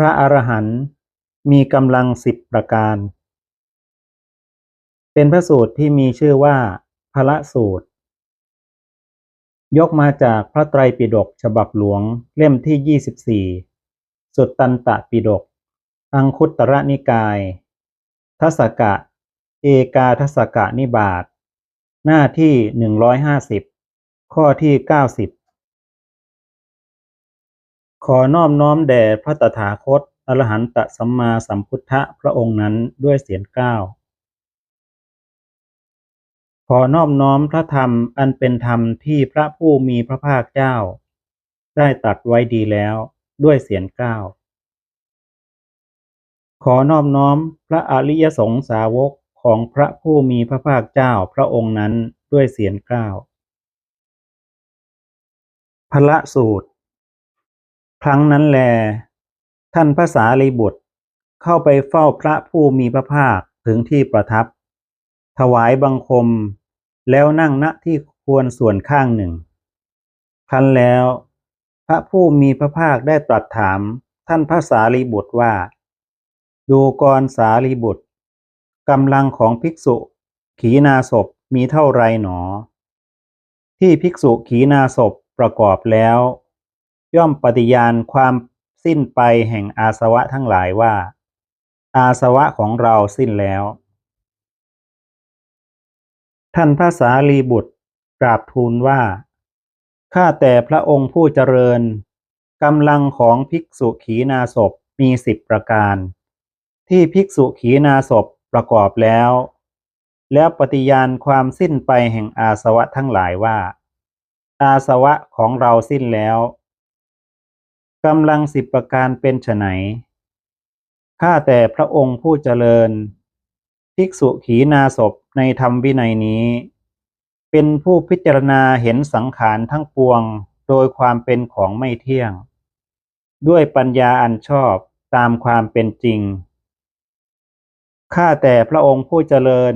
ระอรหันต์มีกำลังสิบประการ เป็นพระสูตรที่มีชื่อว่าพระสูตร ยกมาจากพระไตรปิฎกฉบับหลวงเล่มที่ 24 สุตตันตปิฎกอังคุตตรนิกายทศกะ เอกาทศกะนิบาต หน้าที่ 150 ข้อที่ 90 ขอนอบน้อมแด่พระตถาคต อรหันตสัมมาสัมพุทธะพระองค์นั้นด้วยเสียงกล้าวขอนอบน้อมพระธรรมอันเป็นธรรมที่พระผู้มีพระภาคเจ้า ได้ตรัสไว้ดีแล้วด้วยเสียงกล้าวขอนอบน้อมพระอริยสงสาวกของพระผู้มีพระภาคเจ้าพระองค์นั้นด้วยเสียงกล้าวพระสูตร ครั้งนั้นแล ท่านพระสารีบุตร เข้าไปเฝ้าพระผู้มีพระภาคถึงที่ประทับ ถวายบังคม แล้วนั่งณที่ควรส่วนข้างหนึ่ง ครั้นแล้ว พระผู้มีพระภาคได้ตรัสถามท่านพระสารีบุตรว่า ดูกรสารีบุตรกำลังของภิกษุ ขีนาศพมีเท่าไรหนอ ที่ภิกษุขีนาศพประกอบแล้ว ย่อมปฏิญาณความสิ้นไปแห่งอาสวะทั้งหลายว่า อาสวะของเราสิ้นแล้ว ท่านพระสารีบุตรกราบทูลว่า ข้าแต่พระองค์ผู้เจริญกำลังของภิกษุขีนาศพมีสิบประการ ที่ภิกษุขีนาศพประกอบแล้ว แล้วปฏิญาณความสิ้นไปแห่งอาสวะทั้งหลายว่า อาสวะของเราสิ้นแล้ว กำลังสิบประการเป็นไฉนข้าแต่พระองค์ผู้เจริญ ภิกษุขีนาศพในธรรมวินัยนี้ เป็นผู้พิจารณาเห็นสังขารทั้งปวงโดยความเป็นของไม่เที่ยง ด้วยปัญญาอันชอบตามความเป็นจริง ข้าแต่พระองค์ผู้เจริญ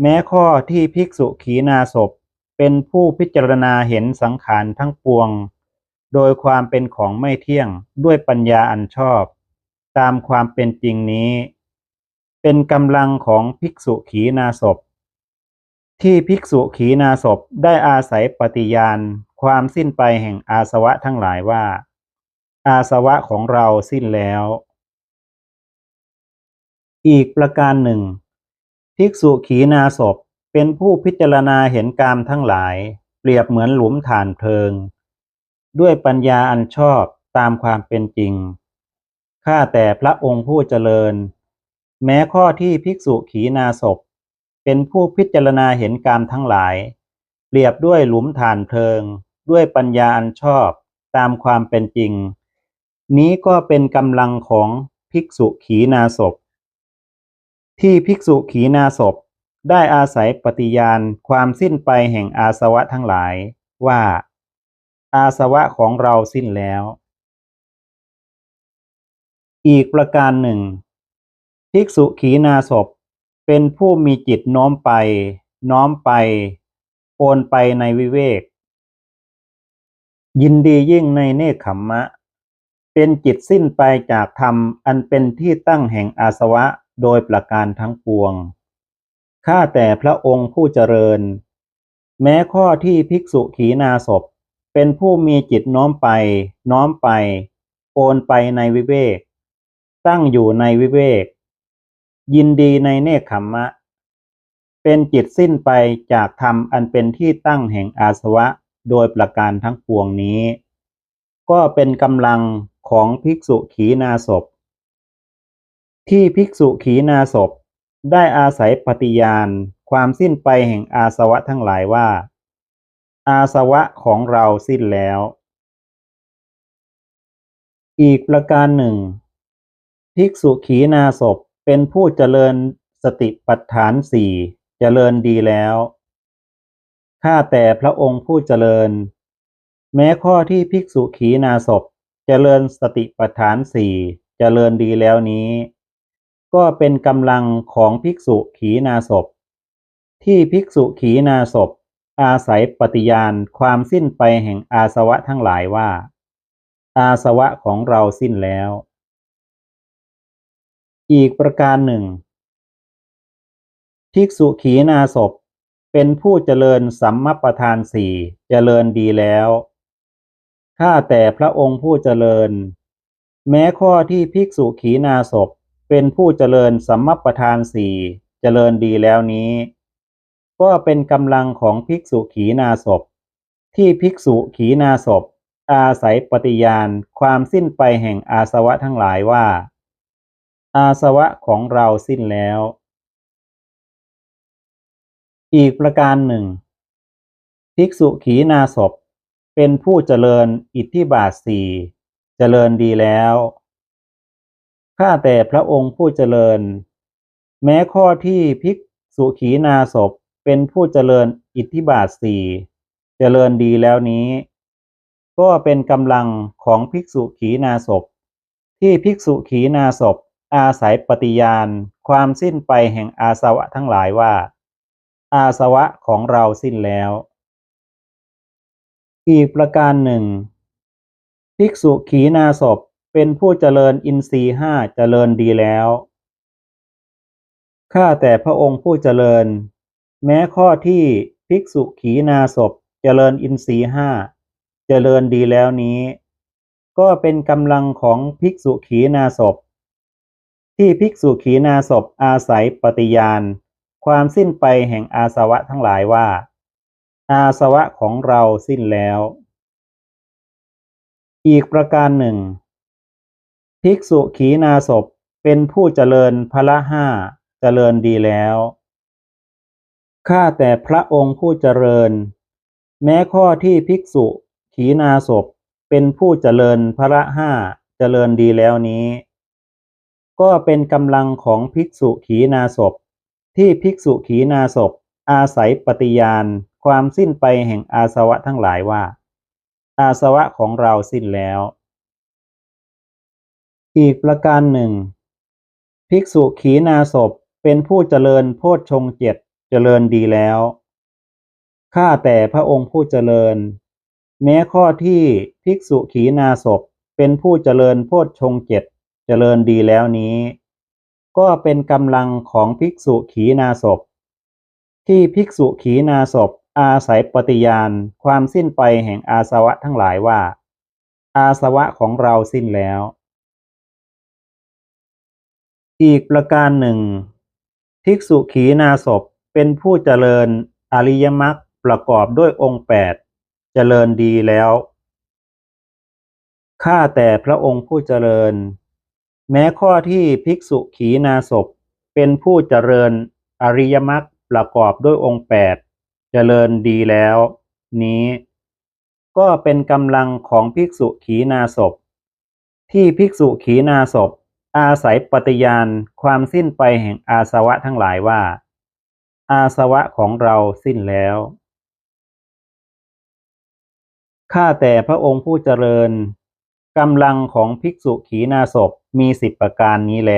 แม้ข้อที่ภิกษุขีนาศพเป็นผู้พิจารณาเห็นสังขารทั้งปวง โดยความเป็นของไม่เที่ยงด้วยปัญญาอันชอบ ตามความเป็นจริงนี้ เป็นกำลังของภิกษุขีนาศพ ที่ภิกษุขีนาศพได้อาศัยปฏิญาณ ความสิ้นไปแห่งอาสวะทั้งหลายว่า อาสวะของเราสิ้นแล้ว อีกประการหนึ่ง ภิกษุขีนาศพเป็นผู้พิจารณาเห็นกามทั้งหลาย เปรียบเหมือนหลุมฐานเพลิง ด้วยปัญญาอันชอบตามความเป็นจริง ข้าแต่พระองค์ผู้เจริญ แม้ข้อที่ภิกษุขีนาศพ เป็นผู้พิจารณาเห็นกามทั้งหลาย เปรียบด้วยหลุมฐานเพลิง ด้วยปัญญาอันชอบตามความเป็นจริง นี้ก็เป็นกำลังของภิกษุขีนาศพ ที่ภิกษุขีนาศพได้อาศัยปฏิญาณความสิ้นไปแห่งอาสวะทั้งหลายว่า อาสวะของเราสิ้นแล้ว อีกประการหนึ่ง ภิกษุขีนาศพเป็นผู้มีจิตน้อมไป น้อมไป โอนไปในวิเวก ยินดียิ่งในเนคขมมะ เป็นจิตสิ้นไปจากธรรมอันเป็นที่ตั้งแห่งอาสวะโดยประการทั้งปวง ข้าแต่พระองค์ผู้เจริญ แม้ข้อที่ภิกษุขีนาศพ เป็นผู้มีจิตน้อมไป น้อมไป โอนไปในวิเวก ตั้งอยู่ในวิเวก ยินดีในเนคขมมะ เป็นจิตสิ้นไปจากธรรมอันเป็นที่ตั้งแห่งอาสวะโดยประการทั้งปวงนี้ ก็เป็นกำลังของภิกษุขีนาศพ ที่ภิกษุขีนาศพได้อาศัยปฏิญาณ ความสิ้นไปแห่งอาสวะทั้งหลายว่า อาสวะของเราสิ้นแล้ว อีกประการหนึ่ง ภิกษุขีนาศพเป็นผู้เจริญสติปัฏฐานสี่เจริญดีแล้ว ข้าแต่พระองค์ผู้เจริญ แม้ข้อที่ภิกษุขีนาศพเจริญสติปัฏฐานสี่เจริญดีแล้วนี้ ก็เป็นกำลังของภิกษุขีนาศพที่ภิกษุขีนาศพ อาศัยปฏิญาณความสิ้นไปแห่งอาสวะทั้งหลายว่า อาสวะของเราสิ้นแล้ว อีกประการหนึ่ง ภิกษุขีณาศพเป็นผู้เจริญสัมมประธานสี่เจริญดีแล้วข้าแต่พระองค์ผู้เจริญ แม้ข้อที่ภิกษุขีณาศพเป็นผู้เจริญสัมมัปประธานสี่เจริญดีแล้วนี้ ก็เป็นกำลังของภิกษุขีณาศพ ที่ภิกษุขีณาศพ อาศัยปฏิญาณความสิ้นไปแห่งอาสวะทั้งหลายว่า อาสวะของเราสิ้นแล้ว อีกประการหนึ่ง ภิกษุขีณาศพ เป็นผู้เจริญอิทธิบาทสี่เจริญดีแล้วข้าแต่พระองค์ผู้เจริญ แม้ข้อที่ภิกษุขีณาศพ เป็นผู้เจริญอิทธิบาทสี่เจริญดีแล้วนี้ ก็เป็นกำลังของภิกษุขีณาศพ ที่ภิกษุขีณาศพ อาศัยปฏิญาณ ความสิ้นไปแห่งอาสวะทั้งหลายว่า อาสวะของเราสิ้นแล้ว อีกประการหนึ่ง ภิกษุขีณาศพเป็นผู้เจริญอินทรีห้าเจริญดีแล้วข้าแต่พระองค์ผู้เจริญ แม้ข้อที่ภิกษุขีณาศพเจริญอินทรีห้าเจริญดีแล้วนี้ ก็เป็นกำลังของภิกษุขีณาศพ ที่ภิกษุขีณาศพอาศัยปฏิญาณ ความสิ้นไปแห่งอาสวะทั้งหลายว่า อาสวะของเราสิ้นแล้ว อีกประการหนึ่ง ภิกษุขีณาศพเป็นผู้เจริญพละห้าเจริญดีแล้ว ข้าแต่พระองค์ผู้เจริญ แม้ข้อที่ภิกษุขีณาศพเป็นผู้เจริญพระห้าเจริญดีแล้วนี้ ก็เป็นกำลังของภิกษุขีณาศพ ที่ภิกษุขีณาศพ อาศัยปฏิญาณความสิ้นไปแห่งอาสวะทั้งหลายว่า อาสวะของเราสิ้นแล้ว อีกประการหนึ่ง ภิกษุขีณาศพเป็นผู้เจริญโพชฌงเจ็ด จริญดีแล้ว ข้าแต่พระองค์ผู้เจริญ แม้ข้อที่ภิกษุขีณาศพเป็นผู้เจริญโพชฌงเจ็ดเจริญดีแล้วนี้ ก็เป็นกำลังของภิกษุขีณาศพ ที่ภิกษุขีณาศพอาศัยปฏิญาณความสิ้นไปแห่งอาสวะทั้งหลายว่า อาสวะของเราสิ้นแล้ว อีกประการหนึ่ง ภิกษุขีณาศพ เป็นผู้เจริญอริยมรรคประกอบด้วยองค์แปดเจริญดีแล้ว ข้าแต่พระองค์ผู้เจริญ แม้ข้อที่ภิกษุขีณาศพเป็นผู้เจริญอริยมรรคประกอบด้วยองค์แปดเจริญดีแล้ว นี้ ก็เป็นกำลังของภิกษุขีณาศพที่ภิกษุขีณาศพอาศัยปฏิญาณความสิ้นไปแห่งอาสวะทั้งหลายว่า อาสวะของเราสิ้นแล้ว ข้าแต่พระองค์ผู้เจริญกำลังของภิกษุขีณาศพมีสิบประการนี้แล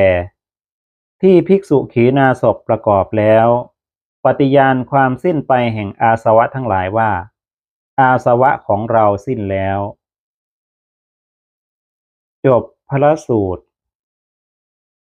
ที่ภิกษุขีณาศพประกอบแล้ว ปฏิญาณความสิ้นไปแห่งอาสวะทั้งหลายว่า อาสวะของเราสิ้นแล้ว จบพระสูตร